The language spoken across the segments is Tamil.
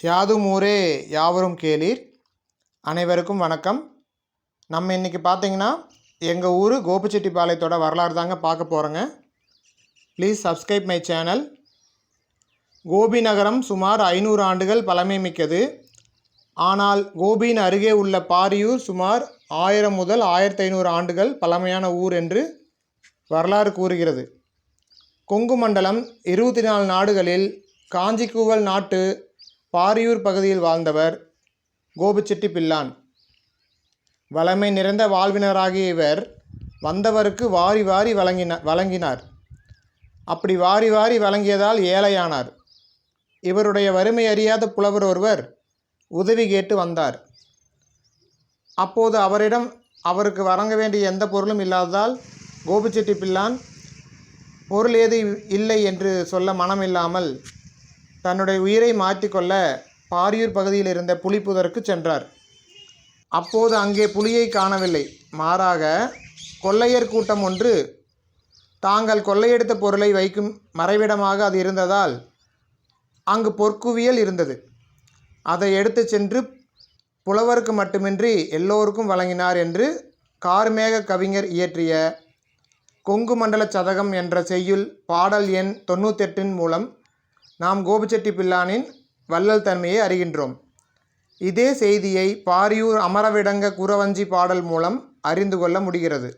யாதும் ஊரே யாவரும் கேளீர். அனைவருக்கும் வணக்கம். நம்ம இன்றைக்கி பார்த்தீங்கன்னா எங்கள் ஊர் கோபிச்செட்டிப்பாளையத்தோட வரலாறு தாங்க பார்க்க போகிறோங்க please subscribe my channel Gobi நகரம் சுமார் ஐநூறு ஆண்டுகள் பழமை மிக்கது. ஆனால் கோபியின் அருகே உள்ள பாரியூர் சுமார் ஆயிரம் முதல் ஆயிரத்தி ஐநூறு ஆண்டுகள் பழமையான ஊர் என்று வரலாறு கூறுகிறது. கொங்கு மண்டலம் இருபத்தி நாலு நாடுகளில் காஞ்சிக்கூவல் நாட்டு பாரியூர் பகுதியில் வாழ்ந்தவர் கோபிச்செட்டி பிள்ளான். வளமை நிறைந்த வாழ்வினராகிய இவர் வந்தவருக்கு வாரி வாரி வழங்கின வழங்கினார். அப்படி வாரி வாரி வழங்கியதால் ஏழையானார். இவருடைய வறுமை அறியாத புலவர் ஒருவர் உதவி கேட்டு வந்தார். அப்போது அவரிடம் அவருக்கு வழங்க வேண்டிய எந்த பொருளும் இல்லாததால் கோபிச்செட்டி பிள்ளான் பொருள் ஏது இல்லை என்று சொல்ல மனமில்லாமல் தன்னுடைய உயிரை மாற்றிக்கொள்ள பாரியூர் பகுதியில் இருந்த புலிப்புதருக்கு சென்றார். அப்போது அங்கே புலியை காணவில்லை. மாறாக கொள்ளையர் கூட்டம் ஒன்று தாங்கள் கொள்ளையெடுத்த பொருளை வைக்கும் மறைவிடமாக அது இருந்ததால் அங்கு பொற்குவியல் இருந்தது. அதை எடுத்து சென்று புலவருக்கு மட்டுமின்றி எல்லோருக்கும் வழங்கினார் என்று கார்மேக கவிஞர் இயற்றிய கொங்கு மண்டல சதகம் என்ற செய்யுள் பாடல் எண் தொண்ணூத்தெட்டின் மூலம் நாம் கோபிச்செட்டி பிள்ளானின் வள்ளல் தன்மையை அறிகின்றோம். இதே செய்தியை பாரியூர் அமரவிடங்க குறவஞ்சி பாடல் மூலம் அறிந்து கொள்ள முடிகிறது.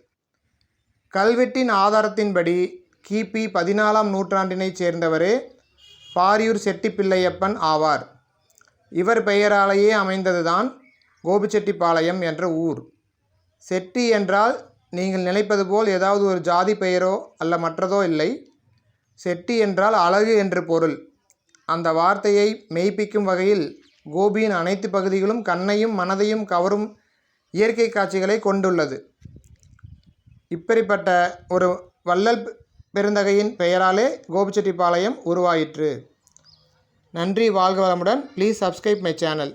கல்வெட்டின் ஆதாரத்தின்படி கிபி பதினாலாம் நூற்றாண்டினைச் சேர்ந்தவரே பாரியூர் செட்டிப்பிள்ளையப்பன் ஆவார். இவர் பெயராலேயே அமைந்ததுதான் கோபிச்செட்டிப்பாளையம் என்ற ஊர். செட்டி என்றால் நீங்கள் நினைப்பது போல் ஏதாவது ஒரு ஜாதி பெயரோ அல்ல மற்றதோ இல்லை. செட்டி என்றால் அழகு என்று பொருள். அந்த வார்த்தையை மெய்ப்பிக்கும் வகையில் கோபியின் அனைத்து பகுதிகளும் கண்ணையும் மனதையும் கவரும் இயற்கை காட்சிகளை கொண்டுள்ளது. இப்படிப்பட்ட ஒரு வள்ளல் பெருந்தகையின் பெயராலே கோபிச்செட்டிப்பாளையம் உருவாயிற்று. நன்றி வாழ்க வளமுடன். Please subscribe my channel